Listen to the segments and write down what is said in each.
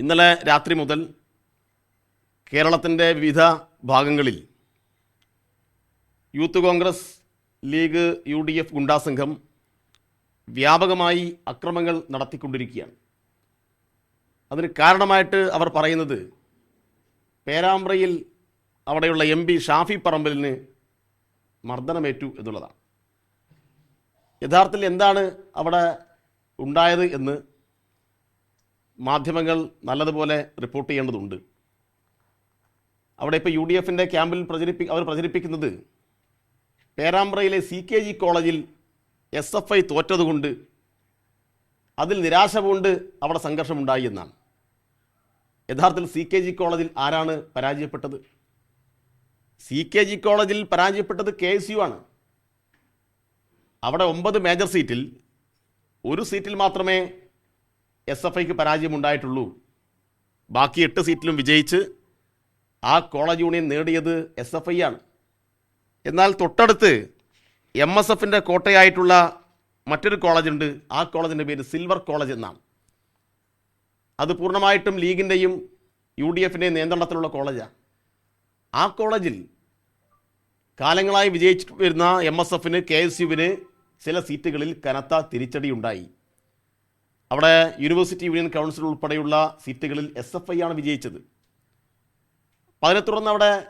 ഇന്നലെ രാത്രി മുതൽ കേരളത്തിന്റെ വിവിധ ഭാഗങ്ങളിൽ Youth Congress League U D F ഗുണ്ടാസംഘം വ്യാപകമായി അക്രമങ്ങൾ നടത്തിക്കൊണ്ടിരിക്കുകയാണ്. അതിന് കാരണമായിട്ട് അവർ പറയുന്നത് പേരാമ്പ്രയിൽ അവിടെയുള്ള എം പി ഷാഫി പറമ്പലിന് മർദ്ദനമേറ്റു എന്നുള്ളതാണ്. യഥാർത്ഥത്തിൽ എന്താണ് അവിടെ ഉണ്ടായത് എന്ന് മാധ്യമങ്ങൾ നല്ലതുപോലെ റിപ്പോർട്ട് ചെയ്യേണ്ടതുണ്ട്. അവിടെ ഇപ്പോൾ യു ഡി എഫിന്റെ ക്യാമ്പിൽ പ്രചരിപ്പി അവർ പ്രചരിപ്പിക്കുന്നത് പേരാമ്പ്രയിലെ സി കെ ജി കോളേജിൽ എസ് എഫ് ഐ തോറ്റതുകൊണ്ട് അതിൽ നിരാശ കൊണ്ട് അവിടെ സംഘർഷമുണ്ടായി എന്നാണ്. യഥാർത്ഥത്തിൽ സി കെ ജി കോളേജിൽ ആരാണ് പരാജയപ്പെട്ടത്? സി കെ ജി കോളേജിൽ പരാജയപ്പെട്ടത് കെ എസ് യു ആണ്. അവിടെ ഒമ്പത് മേജർ സീറ്റിൽ ഒരു സീറ്റിൽ മാത്രമേ എസ് എഫ് ഐക്ക് പരാജയമുണ്ടായിട്ടുള്ളൂ. ബാക്കി എട്ട് സീറ്റിലും വിജയിച്ച് ആ കോളേജ് യൂണിയൻ നേടിയത് എസ് എഫ് ഐ ആണ്. എന്നാൽ തൊട്ടടുത്ത് എം എസ് എഫിന്റെ കോട്ടയായിട്ടുള്ള മറ്റൊരു കോളേജുണ്ട് ആ കോളേജിന്റെ പേര് സിൽവർ കോളേജ് എന്നാണ്. അത് പൂർണമായിട്ടും ലീഗിന്റെയും യു ഡി എഫിന്റെയും നിയന്ത്രണത്തിലുള്ള കോളേജാണ് ആ കോളേജിൽ കാലങ്ങളായി വിജയിച്ചിട്ട് വരുന്ന എം എസ് എഫിന് കെ എസ് യുവിന് ചില സീറ്റുകളിൽ കനത്ത തിരിച്ചടി ഉണ്ടായി അവിടെ യൂണിവേഴ്സിറ്റി യൂണിയൻ കൗൺസിൽ ഉൾപ്പെടെയുള്ള സീറ്റുകളിൽ എസ് എഫ് ഐ ആണ് വിജയിച്ചത്. അതിനെ തുടർന്ന് അവിടെ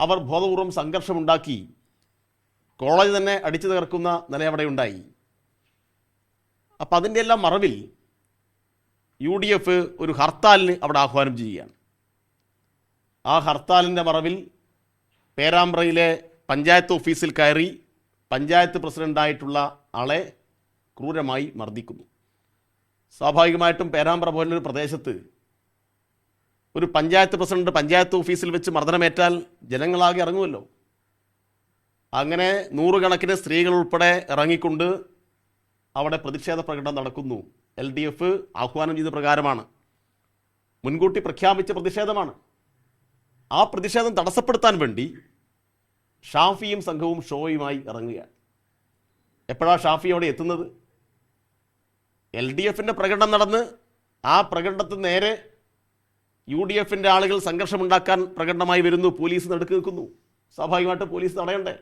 അവർ ബോധപൂർവം സംഘർഷമുണ്ടാക്കി. കോളേജ് തന്നെ അടിച്ചു തകർക്കുന്ന നില അവിടെ ഉണ്ടായി. അപ്പം അതിന്റെ എല്ലാം മറവിൽ യു ഡി എഫ് ഒരു ഹർത്താലിന് അവിടെ ആഹ്വാനം ചെയ്യുകയാണ്. ആ ഹർത്താലിന്റെ മറവിൽ പേരാമ്പ്രയിലെ പഞ്ചായത്ത് ഓഫീസിൽ കയറി പഞ്ചായത്ത് പ്രസിഡന്റായിട്ടുള്ള ആളെ ക്രൂരമായി മർദ്ദിക്കുന്നു. സ്വാഭാവികമായിട്ടും പേരാമ്പ്ര പോലൊരു പ്രദേശത്ത് ഒരു പഞ്ചായത്ത് പ്രസിഡന്റ് പഞ്ചായത്ത് ഓഫീസിൽ വെച്ച് മർദ്ദനമേറ്റാൽ ജനങ്ങളാകെ ഇറങ്ങുമല്ലോ. അങ്ങനെ നൂറുകണക്കിന് സ്ത്രീകൾ ഉൾപ്പെടെ ഇറങ്ങിക്കൊണ്ട് അവിടെ പ്രതിഷേധ പ്രകടനം നടക്കുന്നു. എൽ ഡി എഫ് ആഹ്വാനം ചെയ്ത പ്രകാരമാണ്. മുൻകൂട്ടി പ്രഖ്യാപിച്ച പ്രതിഷേധമാണ്. ആ പ്രതിഷേധം തടസ്സപ്പെടുത്താൻ വേണ്ടി ഷാഫിയും സംഘവും ഷോയുമായി ഇറങ്ങുകയാണ്. എപ്പോഴാണ് ഷാഫി അവിടെ എത്തുന്നത്? എൽ ഡി എഫിന്റെ പ്രകടനം നടന്ന് ആ പ്രകടനത്തിന് നേരെ യു ഡി എഫിന്റെ ആളുകൾ സംഘർഷമുണ്ടാക്കാൻ പ്രകടനമായി വരുന്നു. പോലീസ് നടുക്ക് നിൽക്കുന്നു. സ്വാഭാവികമായിട്ട് പോലീസ് തടയണ്ടേ?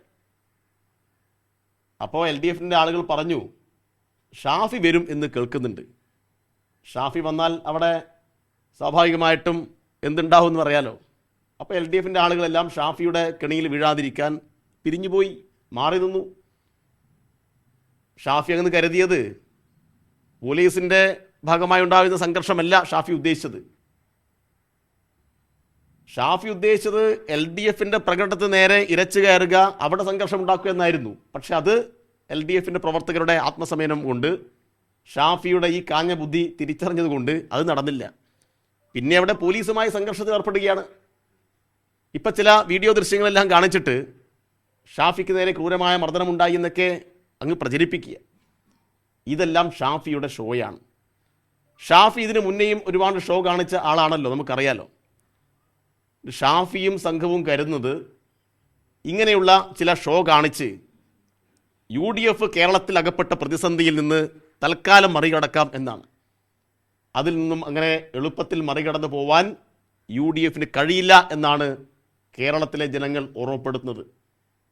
അപ്പോൾ എൽ ഡി എഫിന്റെ ആളുകൾ പറഞ്ഞു ഷാഫി വരും എന്ന് കേൾക്കുന്നുണ്ട്. ഷാഫി വന്നാൽ അവിടെ സ്വാഭാവികമായിട്ടും എന്തുണ്ടാവും എന്ന് പറയാലോ അപ്പോൾ എൽ ഡി എഫിന്റെ ആളുകളെല്ലാം ഷാഫിയുടെ കെണിയിൽ വീഴാതിരിക്കാൻ പിരിഞ്ഞുപോയി മാറി നിന്നു. ഷാഫി അങ്ങ് കരുതിയത് പോലീസിന്റെ ഭാഗമായി ഉണ്ടാകുന്ന സംഘർഷമല്ല ഷാഫി ഉദ്ദേശിച്ചത്. ഷാഫി ഉദ്ദേശിച്ചത് എൽ ഡി എഫിന്റെ പ്രകടനത്തിന് നേരെ ഇരച്ചു കയറുക അവിടെ സംഘർഷം ഉണ്ടാക്കുക എന്നായിരുന്നു. പക്ഷെ അത് എൽ ഡി എഫിന്റെ പ്രവർത്തകരുടെ ആത്മസമയനം കൊണ്ട് ഷാഫിയുടെ ഈ കാഞ്ഞ ബുദ്ധി തിരിച്ചറിഞ്ഞതുകൊണ്ട് അത് നടന്നില്ല. പിന്നെ അവിടെ പോലീസുമായി സംഘർഷത്തിൽ ഏർപ്പെടുകയാണ്. ഇപ്പം ചില വീഡിയോ ദൃശ്യങ്ങളെല്ലാം കാണിച്ചിട്ട് ഷാഫിക്ക് നേരെ ക്രൂരമായ മർദ്ദനമുണ്ടായി എന്നൊക്കെ അങ്ങ് പ്രചരിപ്പിക്കുക. ഇതെല്ലാം ഷാഫിയുടെ ഷോയാണ്. ഷാഫി ഇതിന് മുന്നേയും ഒരുപാട് ഷോ കാണിച്ച ആളാണല്ലോ നമുക്കറിയാലോ. ഷാഫിയും സംഘവും കരുതുന്നത് ഇങ്ങനെയുള്ള ചില ഷോ കാണിച്ച് യു ഡി എഫ് കേരളത്തിൽ അകപ്പെട്ട പ്രതിസന്ധിയിൽ നിന്ന് തൽക്കാലം മറികടക്കാം എന്നാണ്. അതിൽ നിന്നും അങ്ങനെ എളുപ്പത്തിൽ മറികടന്നു പോവാൻ യു ഡി എഫിന് കഴിയില്ല എന്നാണ് കേരളത്തിലെ ജനങ്ങൾ ഓർമ്മപ്പെടുത്തുന്നത്.